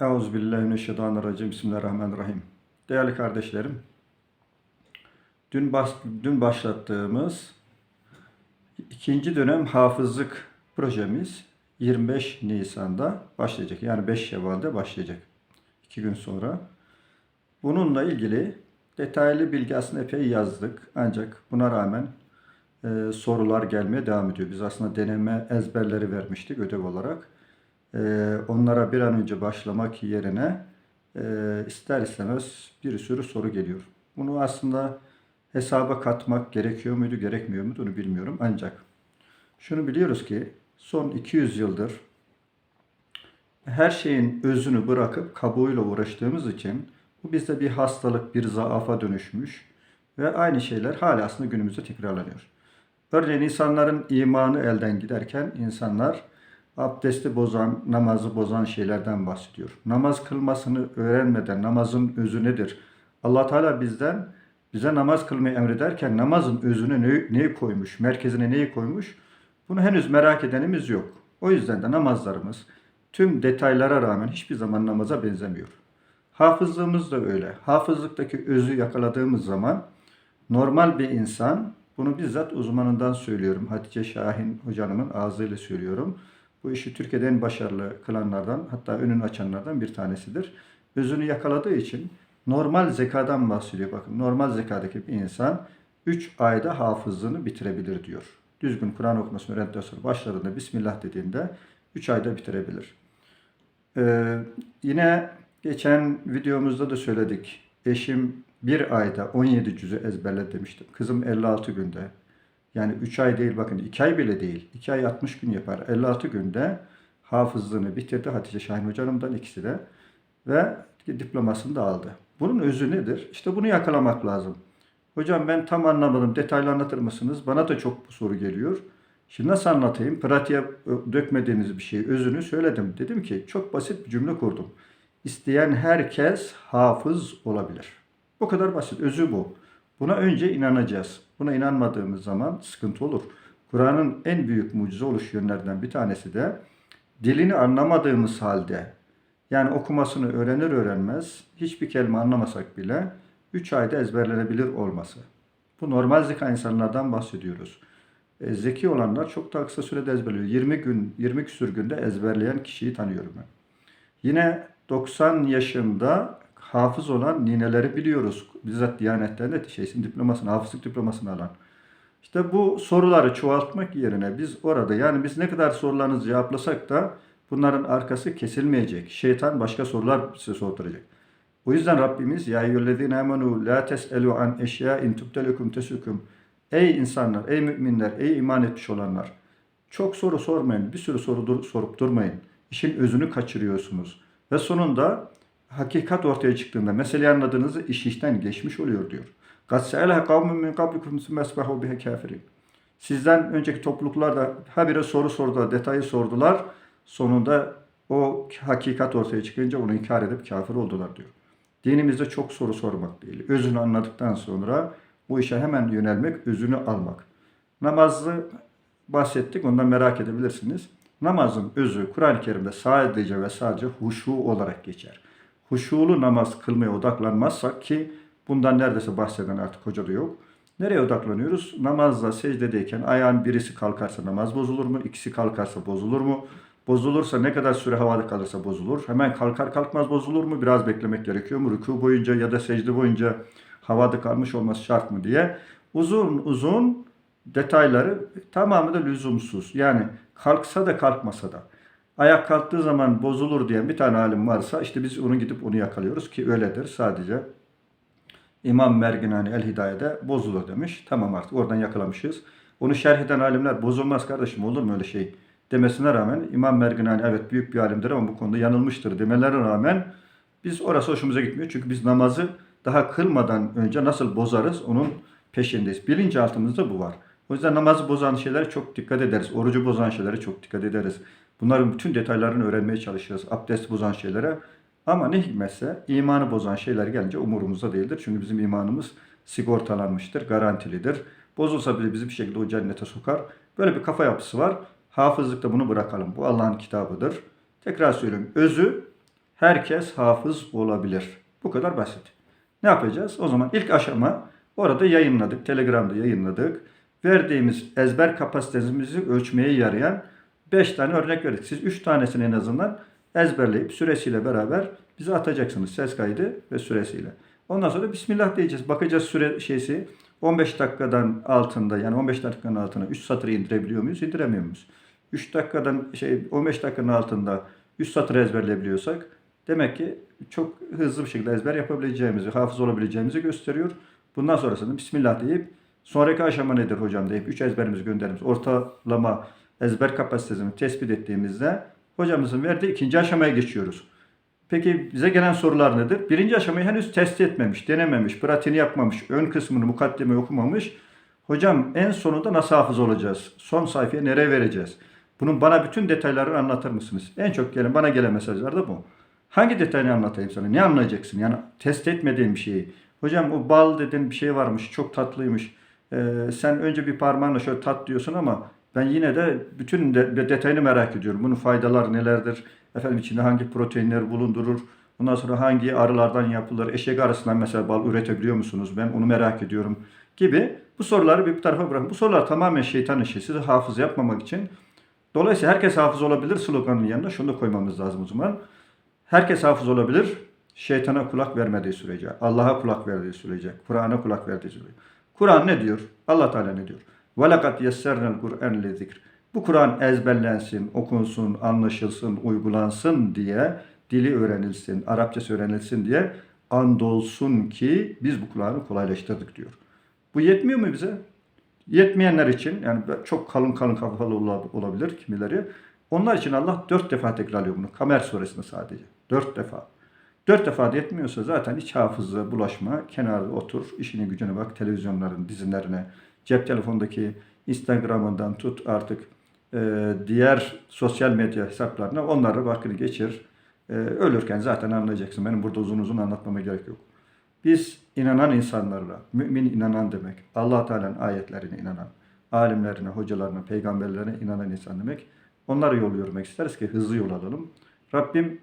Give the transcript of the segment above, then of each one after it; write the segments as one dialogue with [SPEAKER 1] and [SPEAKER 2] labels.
[SPEAKER 1] Euzubillahimineşşeytanirracim. Bismillahirrahmanirrahim. Değerli kardeşlerim, dün, bas, dün başlattığımız ikinci dönem hafızlık projemiz 25 Nisan'da başlayacak. Yani 5 Şevval'de başlayacak. İki gün sonra. Bununla ilgili detaylı bilgi aslında epey yazdık. Ancak buna rağmen e, sorular gelmeye devam ediyor. Biz aslında deneme ezberleri vermiştik ödev olarak. E, onlara bir an önce başlamak yerine e, ister istemez bir sürü soru geliyor. Bunu aslında hesaba katmak gerekiyor muydu, gerekmiyor muydu onu bilmiyorum. Ancak şunu biliyoruz ki son 200 yıldır her şeyin özünü bırakıp kabuğuyla uğraştığımız için bu bizde bir hastalık, bir zaafa dönüşmüş ve aynı şeyler hala aslında günümüzde tekrarlanıyor. Örneğin insanların imanı elden giderken insanlar abdesti bozan, namazı bozan şeylerden bahsediyor. Namaz kılmasını öğrenmeden namazın özü nedir? allah Teala bizden bize namaz kılmayı emrederken namazın özüne neyi, neyi koymuş, merkezine neyi koymuş? Bunu henüz merak edenimiz yok. O yüzden de namazlarımız tüm detaylara rağmen hiçbir zaman namaza benzemiyor. Hafızlığımız da öyle. Hafızlıktaki özü yakaladığımız zaman normal bir insan, bunu bizzat uzmanından söylüyorum. Hatice Şahin hocanımın ağzıyla söylüyorum. Bu işi Türkiye'de en başarılı kılanlardan, hatta önünü açanlardan bir tanesidir. Özünü yakaladığı için normal zekadan bahsediyor. Bakın normal zekadaki bir insan 3 ayda hafızlığını bitirebilir diyor. Düzgün Kur'an okumasını öğrendikten sonra başladığında Bismillah dediğinde 3 ayda bitirebilir. Ee, yine geçen videomuzda da söyledik. Eşim bir ayda 17 cüzü ezberledi demiştim. Kızım 56 günde. Yani 3 ay değil bakın 2 ay bile değil. 2 ay 60 gün yapar. 56 günde hafızlığını bitirdi Hatice Şahin Hocam'dan ikisi de. Ve diplomasını da aldı. Bunun özü nedir? İşte bunu yakalamak lazım. Hocam ben tam anlamadım. Detaylı anlatır mısınız? Bana da çok bu soru geliyor. Şimdi nasıl anlatayım? Pratiğe dökmediğiniz bir şeyi, özünü söyledim. Dedim ki çok basit bir cümle kurdum. İsteyen herkes hafız olabilir. Bu kadar basit. Özü bu. Buna önce inanacağız. Buna inanmadığımız zaman sıkıntı olur. Kur'an'ın en büyük mucize oluş yönlerden bir tanesi de dilini anlamadığımız halde yani okumasını öğrenir öğrenmez hiçbir kelime anlamasak bile 3 ayda ezberlenebilir olması. Bu normal zeka insanlardan bahsediyoruz. E, zeki olanlar çok daha kısa sürede ezberliyor. 20 gün, 20 küsür günde ezberleyen kişiyi tanıyorum ben. Yine 90 yaşında hafız olan nineleri biliyoruz. Bizzat Diyanet'ten şeysin diplomasını, hafızlık diplomasını alan. İşte bu soruları çoğaltmak yerine biz orada yani biz ne kadar sorularınızı cevaplasak da bunların arkası kesilmeyecek. Şeytan başka sorular size sorduracak. O yüzden Rabbimiz ya eyyühellezine amenu la teselu an eşya'in tubtelukum tesukum. Ey insanlar, ey müminler, ey iman etmiş olanlar. Çok soru sormayın. Bir sürü soru dur, sorup durmayın. İşin özünü kaçırıyorsunuz. Ve sonunda hakikat ortaya çıktığında meseleyi anladığınızda iş işten geçmiş oluyor diyor. Gatsa'ela kavmun min kablikum mesbahu bihe kafirin. Sizden önceki topluluklar da habire soru sordular, detayı sordular. Sonunda o hakikat ortaya çıkınca onu inkar edip kafir oldular diyor. Dinimizde çok soru sormak değil. Özünü anladıktan sonra bu işe hemen yönelmek, özünü almak. Namazı bahsettik, ondan merak edebilirsiniz. Namazın özü Kur'an-ı Kerim'de sadece ve sadece huşu olarak geçer. Huşulu namaz kılmaya odaklanmazsak ki bundan neredeyse bahseden artık hoca da yok. Nereye odaklanıyoruz? Namazda secdedeyken ayağın birisi kalkarsa namaz bozulur mu? İkisi kalkarsa bozulur mu? Bozulursa ne kadar süre havada kalırsa bozulur. Hemen kalkar kalkmaz bozulur mu? Biraz beklemek gerekiyor mu? Rükû boyunca ya da secde boyunca havada kalmış olması şart mı diye uzun uzun detayları tamamı da lüzumsuz. Yani kalksa da kalkmasa da. Ayak kalktığı zaman bozulur diyen bir tane alim varsa işte biz onu gidip onu yakalıyoruz ki öyledir sadece. İmam Merginani El Hidaye'de bozulur demiş. Tamam artık oradan yakalamışız. Onu şerh eden alimler bozulmaz kardeşim olur mu öyle şey demesine rağmen İmam Merginani evet büyük bir alimdir ama bu konuda yanılmıştır demelerine rağmen biz orası hoşumuza gitmiyor. Çünkü biz namazı daha kılmadan önce nasıl bozarız onun peşindeyiz. Bilinçaltımızda bu var. O yüzden namazı bozan şeylere çok dikkat ederiz. Orucu bozan şeylere çok dikkat ederiz. Bunların bütün detaylarını öğrenmeye çalışırız. Abdest bozan şeylere. Ama ne hikmetse imanı bozan şeyler gelince umurumuzda değildir. Çünkü bizim imanımız sigortalanmıştır, garantilidir. Bozulsa bile bizi bir şekilde o cennete sokar. Böyle bir kafa yapısı var. Hafızlıkta bunu bırakalım. Bu Allah'ın kitabıdır. Tekrar söylüyorum. Özü Herkes hafız olabilir. Bu kadar basit. Ne yapacağız? O zaman ilk aşama orada yayınladık. Telegram'da yayınladık. Verdiğimiz ezber kapasitemizi ölçmeye yarayan 5 tane örnek verdik. Siz 3 tanesini en azından ezberleyip süresiyle beraber bize atacaksınız. Ses kaydı ve süresiyle. Ondan sonra Bismillah diyeceğiz. Bakacağız süre şeysi 15 dakikadan altında yani 15 dakikanın altına 3 satır indirebiliyor muyuz? İndiremiyor muyuz? 3 dakikadan şey 15 dakikanın altında 3 satır ezberleyebiliyorsak demek ki çok hızlı bir şekilde ezber yapabileceğimizi, hafız olabileceğimizi gösteriyor. Bundan sonrasında Bismillah deyip sonraki aşama nedir hocam deyip 3 ezberimizi gönderimiz ortalama ezber kapasitesini tespit ettiğimizde hocamızın verdiği ikinci aşamaya geçiyoruz. Peki bize gelen sorular nedir? Birinci aşamayı henüz test etmemiş, denememiş, pratiğini yapmamış, ön kısmını mukaddime okumamış. Hocam en sonunda nasıl hafız olacağız? Son sayfaya nereye vereceğiz? Bunun bana bütün detaylarını anlatır mısınız? En çok gelen, bana gelen mesajlar da bu. Hangi detayını anlatayım sana? Ne anlayacaksın? Yani test etmediğin bir şeyi. Hocam o bal dedin bir şey varmış, çok tatlıymış. Ee, sen önce bir parmağınla şöyle tat diyorsun ama ben yine de bütün de, de- detayını merak ediyorum. Bunun faydaları nelerdir? Efendim içinde hangi proteinler bulundurur? Ondan sonra hangi arılardan yapılır? Eşek arısından mesela bal üretebiliyor musunuz? Ben onu merak ediyorum gibi. Bu soruları bir tarafa bırakın. Bu sorular tamamen şeytan işi. Sizi hafız yapmamak için. Dolayısıyla herkes hafız olabilir sloganın yanına şunu da koymamız lazım o zaman. Herkes hafız olabilir. Şeytana kulak vermediği sürece, Allah'a kulak verdiği sürece, Kur'an'a kulak verdiği sürece. Kur'an ne diyor? Allah Teala ne diyor? وَلَقَدْ يَسَّرْنَا الْقُرْآنِ لِذِكْرِ Bu Kur'an ezberlensin, okunsun, anlaşılsın, uygulansın diye, dili öğrenilsin, Arapçası öğrenilsin diye andolsun ki biz bu Kur'an'ı kolaylaştırdık diyor. Bu yetmiyor mu bize? Yetmeyenler için yani çok kalın kalın kafalı ola- olabilir kimileri. Onlar için Allah dört defa tekrarlıyor bunu. Kamer suresinde sadece. Dört defa. Dört defa da yetmiyorsa zaten hiç hafızlığa bulaşma. Kenarda otur, işine gücüne bak. Televizyonların dizilerine, cep telefondaki Instagram'ından tut artık e, diğer sosyal medya hesaplarına onlara bakını geçir. E, ölürken zaten anlayacaksın. Benim burada uzun uzun anlatmama gerek yok. Biz inanan insanlarla, mümin inanan demek, allah Teala'nın ayetlerine inanan, alimlerine, hocalarına, peygamberlerine inanan insan demek. Onlara yol yürümek isteriz ki hızlı yol alalım. Rabbim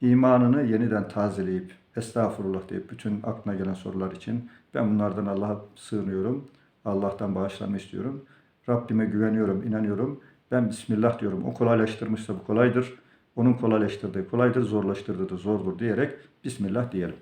[SPEAKER 1] imanını yeniden tazeleyip, estağfurullah deyip bütün aklına gelen sorular için ben bunlardan Allah'a sığınıyorum. Allah'tan bağışlanma istiyorum. Rabbime güveniyorum, inanıyorum. Ben Bismillah diyorum. O kolaylaştırmışsa bu kolaydır. Onun kolaylaştırdığı kolaydır, zorlaştırdığı da zordur diyerek Bismillah diyelim.